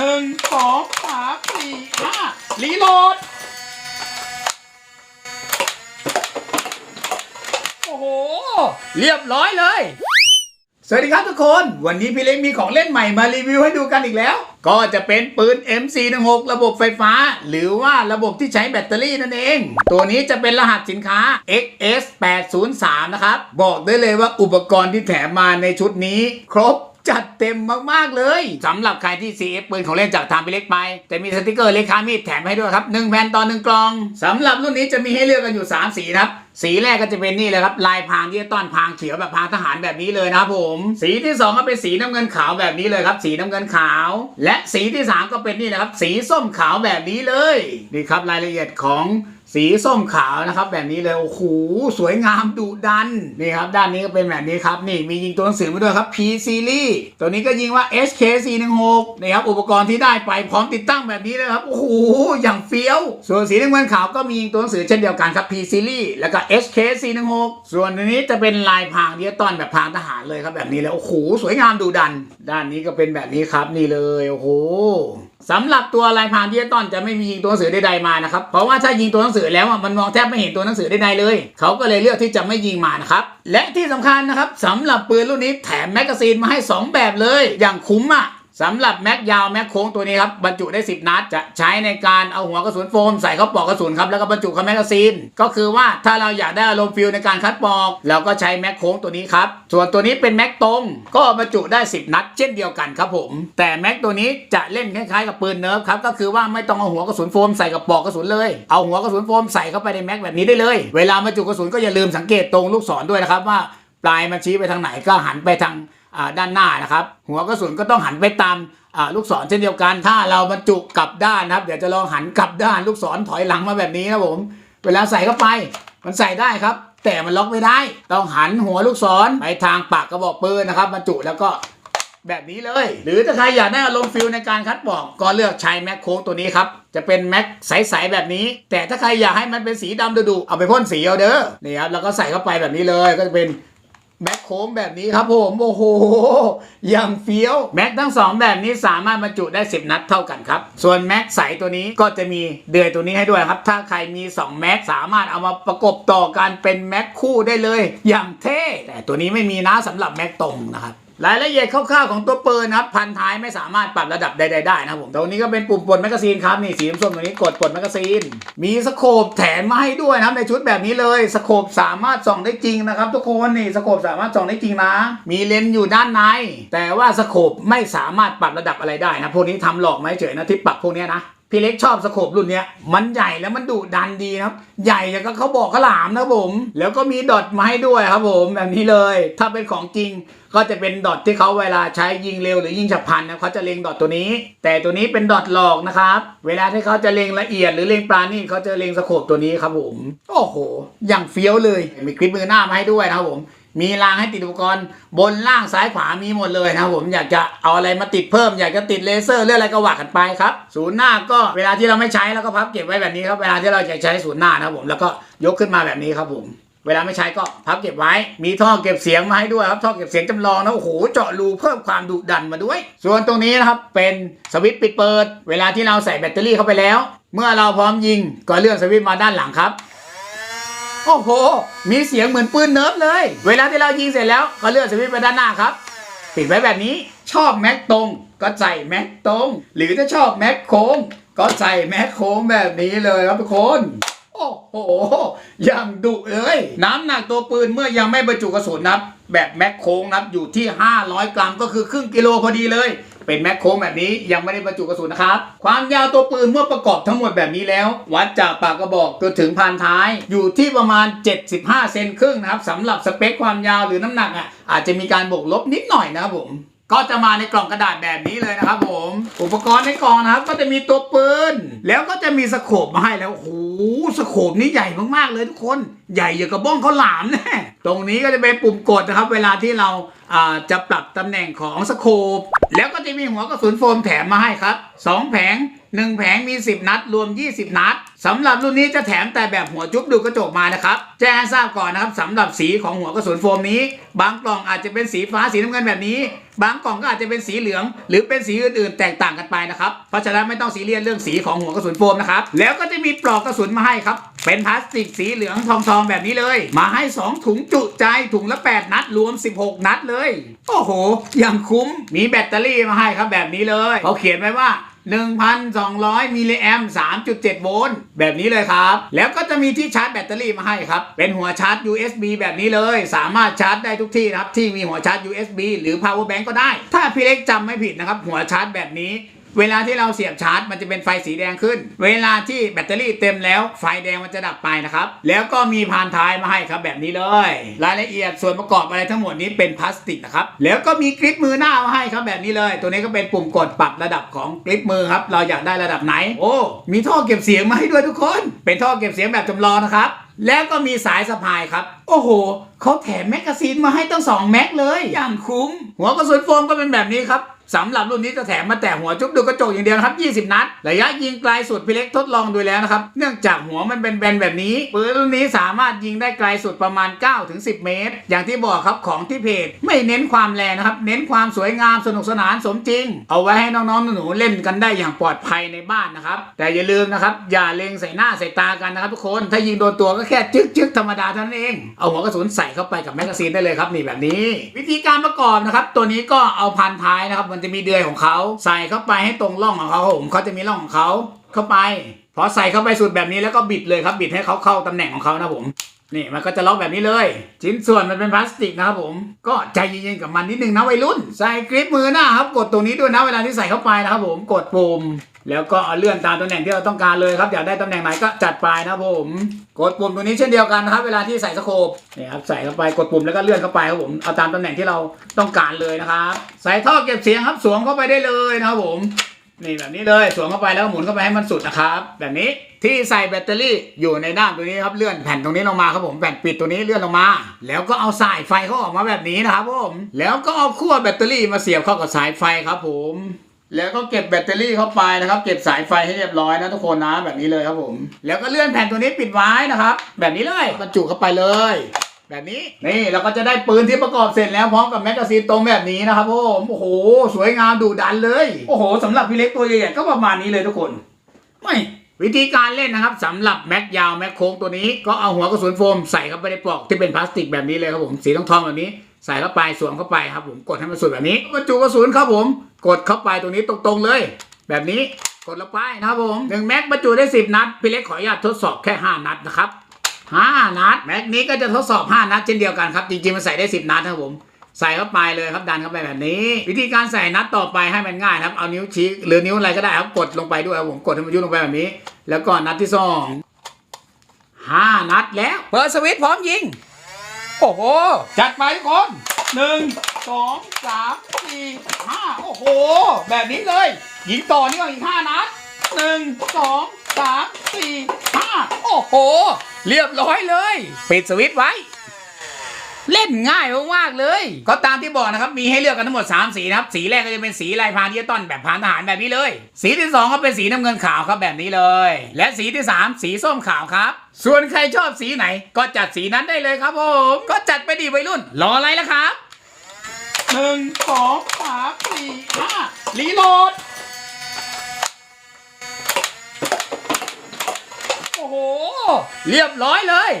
หนึ่งสองสามสี่ห้ารีโหลด โอ้โห เรียบร้อยเลย สวัสดีครับทุกคน วันนี้พี่เล็กมีของเล่นใหม่มารีวิวให้ดูกันอีกแล้ว ก็จะเป็นปืน MC16 ระบบไฟฟ้า หรือว่าระบบที่ใช้แบตเตอรี่นั่นเอง ตัวนี้จะเป็นรหัสสินค้า XS803 นะครับ บอกได้เลยว่าอุปกรณ์ที่แถมมาในชุดนี้ ครบ จัดเต็มมากๆเลยสำหรับใครที่ CF ปืนของเล่นจากทางพี่เล็กไปจะมีสติกเกอร์เลขามีดแถมให้ด้วยครับ1แผ่นต่อ1กล่องสำหรับรุ่นนี้จะมีให้เลือกกันอยู่ 3 สีนะครับ สีแรกก็จะเป็นนี่เลยครับลายพรางที่ต้อนพรางเขียวแบบพรางทหารแบบนี้เลยนะครับผม สีที่ 2 ก็เป็นสีน้ำเงินขาวแบบนี้เลยครับ สีน้ำเงินขาว และสีที่ 3 ก็เป็นนี่นะครับ สีส้มขาวแบบนี้เลยนี่ครับรายละเอียดของสีส้มขาวนะครับ แบบนี้เลยโอ้โหสวยงามดุดันนี่ครับ ด้านนี้ก็เป็นแบบนี้ครับ นี่มียิงตัวหนังสือมาด้วยครับ P Series ตัวนี้ก็ยิงว่า HK 416นี่ครับอุปกรณ์ที่ได้ไปพร้อมติดตั้งแบบนี้เลยครับโอ้โหอย่างเฟี้ยว ส่วนสีน้ำเงินขาวก็มียิงตัวหนังสือเช่นเดียวกันครับ P Series แล้วก็ HK 416ส่วนอันนี้จะเป็นลายพรางเดียตอนแบบพรางทหารเลยครับแบบนี้เลยโอ้โหสวยงามดุดัน ด้านนี้ก็เป็นแบบนี้ครับนี่เลยโอ้โหสำหรับตัวลายพรางดิจิตอลจะไม่มียิงตัวหนังสือใดๆมานะครับเพราะว่าถ้ายิงตัวหนังสือแล้วมันมองแทบไม่เห็นตัวหนังสือใดๆเลย เขาก็เลยเลือกที่จะไม่ยิงมานะครับและที่สำคัญนะครับสำหรับปืนรุ่นนี้แถมแมกกาซีนมาให้ 2 แบบเลย อย่างคุ้มอะ สำหรับแม็กยาวแม็กโค้งตัวนี้ครับบรรจุได้ 10 นัด จะใช้ในการเอาหัวกระสุนโฟมใส่เข้าปลอกกระสุนครับแล้วก็บรรจุเข้าแมกกาซีน ก็คือว่าถ้าเราอยากได้อารมณ์ฟิลในการคัดปลอกเราก็ใช้แม็กโค้งตัวนี้ครับส่วนตัวนี้เป็นแม็กตรงก็บรรจุได้ 10 นัด เช่นเดียวกันครับผม แต่แม็กตัวนี้จะเล่นคล้ายๆกับปืนเนิร์ฟครับก็คือว่าไม่ต้องเอาหัวกระสุนโฟมใส่กับปลอกกระสุนเลย เอาหัวกระสุนโฟมใส่เข้าไปในแม็กแบบนี้ได้เลย เวลาบรรจุกระสุนก็อย่าลืมสังเกตตรงลูกศรด้วยนะครับว่า ปลายมันชี้ไปทางไหนก็หันไปทางด้านหน้านะครับ หัวกระสุนก็ต้องหันไปตามลูกศรเช่นเดียวกัน ถ้าเราบรรจุกลับด้านนะครับ เดี๋ยวจะลองหันกลับด้านลูกศรถอยหลังมาแบบนี้นะผมเวลาใส่เข้าไปมันใส่ได้ครับ แต่มันล็อกไม่ได้ ต้องหันหัวลูกศรไปทางปากกระบอกปืนนะครับบรรจุแล้วก็แบบนี้เลย หรือถ้าใครอยากได้อารมณ์ฟิลในการคัดปอกก็เลือกใช้แม็กโค้งตัวนี้ครับ จะเป็นแม็กใสๆแบบนี้ แต่ถ้าใครอยากให้มันเป็นสีดำดุๆเอาไปพ่นสีเอาเด้อนี่ครับแล้วก็ใส่เข้าไปแบบนี้เลยก็จะเป็น แม็กโค้งแบบนี้ครับผมโอ้โหอย่างเฟี้ยวแม็กทั้งสองแบบนี้สามารถบรรจุได้ 10 นัดเท่ากันครับ ส่วนแม็กใสตัวนี้ก็จะมีเดือยตัวนี้ให้ด้วยครับ ถ้าใครมี2แม็กสามารถเอามาประกบต่อกันเป็นแม็กคู่ได้เลย อย่างเท่แต่ตัวนี้ไม่มีนะสำหรับแม็กตรงนะครับ รายละเอียดคร่าวๆของตัวปืนนะครับ พันท้ายไม่สามารถปรับระดับใดๆได้นะครับผมตรงนี้ก็เป็นปุ่มปลดแมกกาซีนครับนี่สีส้มตรงนี้กดปลดแมกกาซีน มีสโคปแถมมาให้ด้วยนะครับในชุดแบบนี้เลยสโคปสามารถส่องได้จริงนะครับ ทุกคนนี่สโคปสามารถส่องได้จริงนะ มีเลนส์อยู่ด้านใน แต่ว่าสโคปไม่สามารถปรับระดับอะไรได้นะพวกนี้ทำหลอกไหมเฉยนะที่ปรับพวกนี้นะ พี่เล็กชอบสโคปรุ่นเนี้ยมันใหญ่แล้วมันดุดันดีนะครับ ใหญ่อย่างก็เขาบอกขาหลามนะผม แล้วก็มีดอทมาให้ด้วยครับผมแบบนี้เลย ถ้าเป็นของจริงก็จะเป็นดอทที่เขาเวลาใช้ยิงเร็วหรือยิงฉับพลันนะเขาจะเล็งดอทตัวนี้ แต่ตัวนี้เป็นดอทหลอกนะครับ เวลาที่เขาจะเล็งละเอียดหรือเล็งปลานี่เขาจะเล็งสโคปตัวนี้ครับผม โอ้โห อย่างเฟี้ยวเลย มีคลิปมือหน้ามาให้ด้วยนะครับผม มีรางให้ติดอุปกรณ์บนล่างซ้ายขวามีหมดเลยนะครับผมอยากจะเอาอะไรมาติดเพิ่ม อยากจะติดเลเซอร์เรื่องอะไรก็ว่ากันไปครับศูนย์หน้าก็เวลาที่เราไม่ใช้เราก็พับเก็บไว้แบบนี้ครับเวลาที่เราจะใช้ศูนย์หน้านะครับผมแล้วก็ยกขึ้นมาแบบนี้ครับผมเวลาไม่ใช้ก็พับเก็บไว้ มีท่อเก็บเสียงมาให้ด้วยครับท่อเก็บเสียงจำลองนะโอ้โหเจาะรูเพิ่มความดุดันมาด้วย ส่วนตรงนี้นะครับเป็นสวิตช์ปิดเปิด เวลาที่เราใส่แบตเตอรี่เข้าไปแล้ว เมื่อเราพร้อมยิงก็เลื่อนสวิตช์มาด้านหลังครับ อ้โห มีเสียงเหมือนปืนเนิร์ฟเลย เวลาที่เรายิงเสร็จแล้วก็เลื่อนสวิตช์ไปด้านหน้าครับ ปิดไว้แบบนี้ ชอบแม็กตรง ก็ใส่แม็กตรง หรือถ้าชอบแม็กโค้ง ก็ใส่แม็กโค้งแบบนี้เลยครับทุกคน โอ้โหยังดุเลย น้ำหนักตัวปืนเมื่อยังไม่บรรจุกระสุนนับ แบบแม็กโค้งนับอยู่ที่ 500 กรัมก็คือครึ่งกิโลพอดีเลย เป็นแม็กโครแบบนี้ยังไม่ได้บรรจุกระสุนนะครับ ความยาวตัวปืนเมื่อประกอบทั้งหมดแบบนี้แล้ว วัดจากปากกระบอกจนถึงพานท้าย อยู่ที่ประมาณ 75 เซนครึ่งนะครับสำหรับสเปคความยาวหรือน้ำหนักอะอาจจะมีการบวกลบนิดหน่อยนะครับผม ก็จะมาในกล่องกระดาษแบบนี้เลยนะครับผม อุปกรณ์ในกล่องนะครับ ก็จะมีตัวปืน แล้วก็จะมีสโคปมาให้แล้วโอ้โหสโคปนี่ใหญ่มากๆเลยทุกคน ใหญ่อย่างกับบ้องข้าวหลามแน่ตรงนี้ก็จะเป็นปุ่มกดนะครับ เวลาที่เราจะปรับตำแหน่งของสโคปแล้วก็จะมีหัวกระสุนโฟมแถมมาให้ครับสองแผงหนึ่งแผงมี 10 นัด รวม 20 นัดสำหรับรุ่นนี้จะแถมแต่แบบหัวจุ๊บดูกระจกมานะครับแจ้งให้ทราบก่อนนะครับสำหรับสีของหัวกระสุนโฟมนี้ บางกล่องอาจจะเป็นสีฟ้าสีน้ำเงินแบบนี้ บางกล่องก็อาจจะเป็นสีเหลือง หรือเป็นสีอื่นๆ แตกต่างกันไปนะครับเพราะฉะนั้นไม่ต้องซีเรียสเรื่องสีของหัวกระสุนโฟมนะครับแล้วก็จะมีปลอกกระสุนมาให้ครับเป็นพลาสติกสีเหลืองทองๆแบบนี้เลย มาให้ 2 ถุงจุใจถุงละ 8 นัดรวม 16 นัดเลย โอ้โหอย่างคุ้มมีแบตเตอรี่มาให้ครับแบบนี้เลยเขาเขียนไว้ว่า 1,200 มิลลิแอม3.7 โวลต์แบบนี้เลยครับ แล้วก็จะมีที่ชาร์จแบตเตอรี่มาให้ครับ เป็นหัวชาร์จ USB แบบนี้เลย สามารถชาร์จได้ทุกที่นะครับ ที่มีหัวชาร์จ USB หรือ power bank ก็ได้ ถ้าพี่เล็กจำไม่ผิดนะครับ หัวชาร์จแบบนี้ เวลาที่เราเสียบชาร์จมันจะเป็นไฟสีแดงขึ้น เวลาที่แบตเตอรี่เต็มแล้วไฟแดงมันจะดับไปนะครับ แล้วก็มีพานท้ายมาให้ครับแบบนี้เลย รายละเอียดส่วนประกอบอะไรทั้งหมดนี้เป็นพลาสติกนะครับ แล้วก็มีกริปมือหน้ามาให้ครับแบบนี้เลย ตัวนี้ก็เป็นปุ่มกดปรับระดับของกริปมือครับ เราอยากได้ระดับไหน โอ้ มีท่อเก็บเสียงมาให้ด้วยทุกคน เป็นท่อเก็บเสียงแบบจำลองนะครับ แล้วก็มีสายสะพายครับ โอ้โหเขาแถมแมกกาซีนมาให้ตั้ง2แม็กเลย อย่างคุ้ม หัวกระสุนโฟมก็เป็นแบบนี้ครับ สำหรับรุ่นนี้จะแถมมาแต่หัวจุ๊บดูกระจกอย่างเดียวครับ 20 นัด ระยะยิงไกลสุดพี่เล็กทดลองดูแล้วนะครับ เนื่องจากหัวมันเป็นแบนแบบนี้ปืนรุ่นนี้สามารถยิงได้ไกลสุดประมาณ 9-10 เมตร อย่างที่บอกครับของที่เพจไม่เน้นความแรงนะครับ เน้นความสวยงามสนุกสนานสมจริง เอาไว้ให้น้องๆหนูๆเล่นกันได้อย่างปลอดภัยในบ้านนะครับ แต่อย่าลืมนะครับอย่าเล็งใส่หน้าใส่ตากันนะครับทุกคนถ้ายิงโดนตัวก็แค่จึ๊กจึ๊กธรรมดาเท่านั้นเองเอาหัวกระสุนใส่เข้าไปกับแมกกาซีนได้เลยครับนี่แบบนี้ วิธีการประกอบนะครับตัวนี้ก็เอาพันท้ายนะครับมันจะมีเดือยของเขาใส่เข้าไปให้ตรงร่องของเขาผมเขาจะมีร่องของเขาเข้าไปพอใส่เข้าไปสุดแบบนี้แล้วก็บิดเลยครับบิดให้เขาเข้าตำแหน่งของเขานะผม นี่มันก็จะล็อกแบบนี้เลย ชิ้นส่วนมันเป็นพลาสติกนะครับผม ก็ใจเย็นๆกับมันนิดนึงนะวัยรุ่น ใส่กริปมือหน้าครับ กดตรงนี้ด้วยนะเวลาที่ใส่เข้าไปนะครับผมกดปุ่มแล้วก็เลื่อนตามตำแหน่งที่เราต้องการเลยครับอยากได้ตำแหน่งไหนก็จัดไปนะครับผมกดปุ่มตรงนี้เช่นเดียวกันนะครับ เวลาที่ใส่สโคปนี่ครับใส่เข้าไปกดปุ่มแล้วก็เลื่อนเข้าไปครับผมเอาตามตำแหน่งที่เราต้องการเลยนะครับใส่ท่อเก็บเสียงครับสวมเข้าไปได้เลยนะครับผม นี่แบบนี้เลยสวมเข้าไปแล้วก็หมุนเข้าไปให้มันสุดนะครับ แบบนี้ที่ใส่แบตเตอรี่อยู่ในด้านตรงนี้ครับเลื่อนแผ่นตรงนี้ลงมาครับผมแผ่นปิดตัวนี้เลื่อนลงมา แล้วก็เอาสายไฟเขาออกมาแบบนี้นะครับผมแล้วก็เอาขั้วแบตเตอรี่มาเสียบเข้ากับสายไฟครับผมแล้วก็เก็บแบตเตอรี่เข้าไปนะครับ เก็บสายไฟให้เรียบร้อยนะทุกคนนะแบบนี้เลยครับผม แล้วก็เลื่อนแผ่นตัวนี้ปิดไว้นะครับ แบบนี้เลยบรรจุเข้าไปเลย แบบนี้นี่เราก็จะได้ปืนที่ประกอบเสร็จแล้วพร้อมกับแมกกาซีนตรงแบบนี้นะครับผมโอ้โห สวยงามดุดันเลย โอ้โหสำหรับพี่เล็กตัวใหญ่ๆก็ประมาณนี้เลยทุกคน ไม่วิธีการเล่นนะครับสำหรับแม็กยาวแม็กโค้งตัวนี้ก็เอาหัวกระสุนโฟมใส่เข้าไปในปลอกที่เป็นพลาสติกแบบนี้เลยครับผมสีทองทองๆแบบนี้ ใส่เข้าไปสวมเข้าไปครับผมกดให้มันสุดแบบนี้บรรจุกระสุนครับผม กดเข้าไปตรงนี้ตรงๆเลย แบบนี้กดลงไปนะครับผมหนึ่งแม็กบรรจุได้ 10 นัดพี่เล็กขออนุญาตทดสอบแค่ 5 นัดนะครับ 5นัดแม็กนี้ก็จะทดสอบ5นัดเช่นเดียวกันครับ จริงๆมันใส่ได้10นัดครับผม ใส่เข้าไปเลยครับดันเข้าไปแบบนี้ วิธีการใส่นัดต่อไปให้มันง่ายครับเอานิ้วชี้หรือนิ้วอะไรก็ได้ครับกดลงไปด้วยครับผมกดให้มันยุบลงไปแบบนี้ แล้วก็นัดที่สองห้านัดแล้วเปิดสวิตช์พร้อมยิง โอ้โห จัดไปทุกคนหนึ่งสองสามสี่ห้าโอ้โห แบบนี้เลย ยิงต่อนี่ก่อนอีกห้านัดหนึ่งสองสามสี่ห้าโอ้โห เรียบร้อยเลย ปิดสวิตช์ไว้ เล่นง่ายมากๆเลย ก็ตามที่บอกนะครับ มีให้เลือกกันทั้งหมด 3 สีนะครับ สีแรกก็จะเป็นสีลายพรางดิจิตอลแบบพรานทหารแบบนี้เลย สีที่ 2 ก็เป็นสีน้ำเงินขาวครับแบบนี้เลย และสีที่ 3 สีส้มขาวครับ ส่วนใครชอบสีไหน ก็จัดสีนั้นได้เลยครับผม ก็จัดไปดีวัยรุ่น รออะไรล่ะครับหนึ่งสองสามสี่ห้ารีโหลด โอ้โห เรียบร้อยเลย